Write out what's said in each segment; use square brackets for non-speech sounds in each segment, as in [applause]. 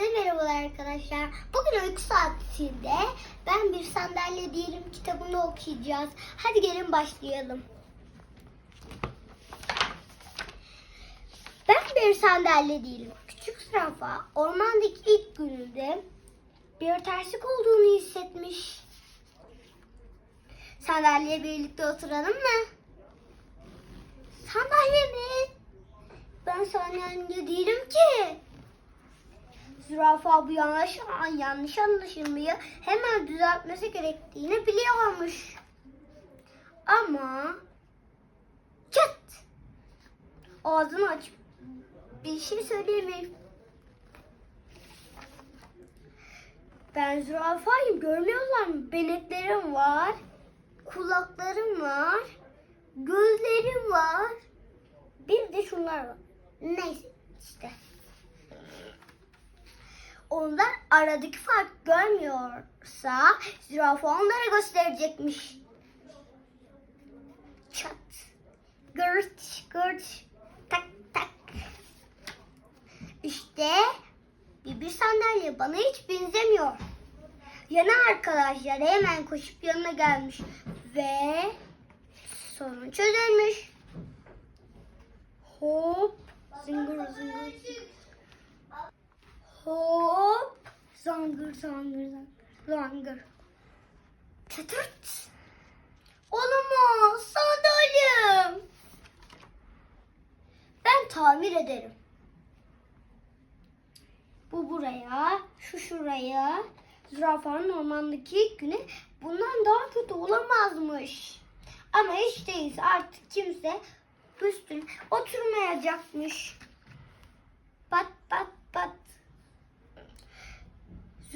Herkese merhabalar arkadaşlar. Bugün uyku saatinde ben bir sandalye diyelim kitabını okuyacağız. Hadi gelin başlayalım. Ben bir sandalye değilim. Küçük zürafa ormandaki ilk gününde bir terslik olduğunu hissetmiş. Sandalyeye birlikte oturalım mı? Sandalye mi? Ben sandalye değilim ki. Zürafa bu yanlış, yanlış anlaşılmayı hemen düzeltmesi gerektiğini biliyormuş. Ama çat ağzını açıp bir şey söyleyemeyim. Ben zürafayım görmüyorlar mı? Beneklerim var, kulaklarım var, gözlerim var. Bir de şunlar var. Neyse işte. Onlar aradaki fark görmüyorsa zürafa onlara gösterecekmiş. Çat. Gırt gırt. Tak tak. İşte bir, bir sandalye bana hiç benzemiyor. Yana arkadaşlar hemen koşup yanına gelmiş ve sorun çözülmüş. Hop zıngır zıngır. Hop zangır zangır zangır zangır. Çıtırt. Olamaz sandalyem. Ben tamir ederim. Bu buraya, şu şuraya. Zürafanın ormandaki günü bundan daha kötü olamazmış. Ama hiç değilse artık kimse üstüne oturmayacakmış.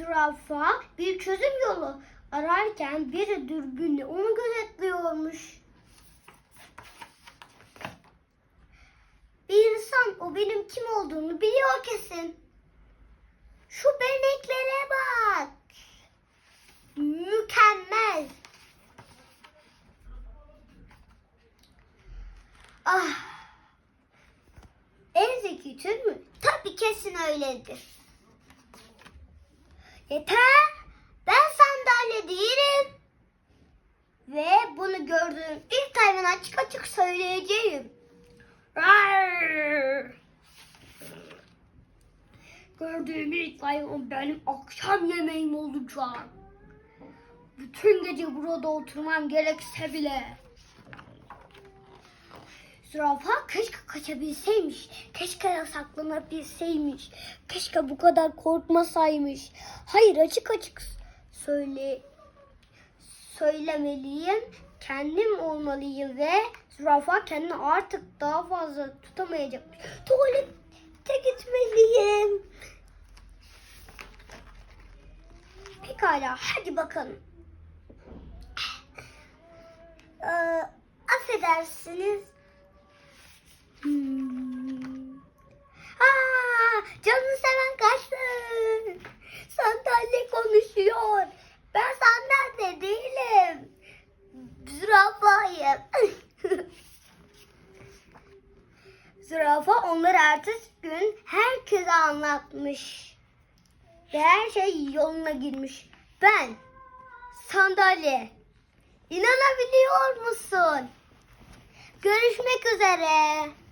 Zürafa bir çözüm yolu ararken biri dürbünle onu gözetliyormuş. Bir insan o benim kim olduğunu biliyor kesin. Şu beneklere bak. Mükemmel. Ah. En zeki tür mü? Tabii kesin öyledir. Yeter. Ben sandalye değilim. Ve bunu gördüğüm ilk hayvan açık açık söyleyeceğim. Gördüğüm ilk hayvan benim akşam yemeğim olacak. Bütün gece burada oturmam gerekse bile. Zürafa keşke kaçabilseymiş. Keşke saklanabilseymiş. Keşke bu kadar korkmasaymış. Hayır açık açık söyle söylemeliyim. Kendim olmalıyım ve zürafa kendini artık daha fazla tutamayacak. Tuvalete gitmeliyim. Pekala hadi bakalım. Ee, affedersiniz. Aa, canını seven kaçtı. Sandalye konuşuyor. Ben sandalye değilim. Zürafayım. [laughs] Zürafa onları ertesi gün herkese anlatmış. Ve her şey yoluna girmiş. Ben sandalye. İnanabiliyor musun? Görüşmek üzere.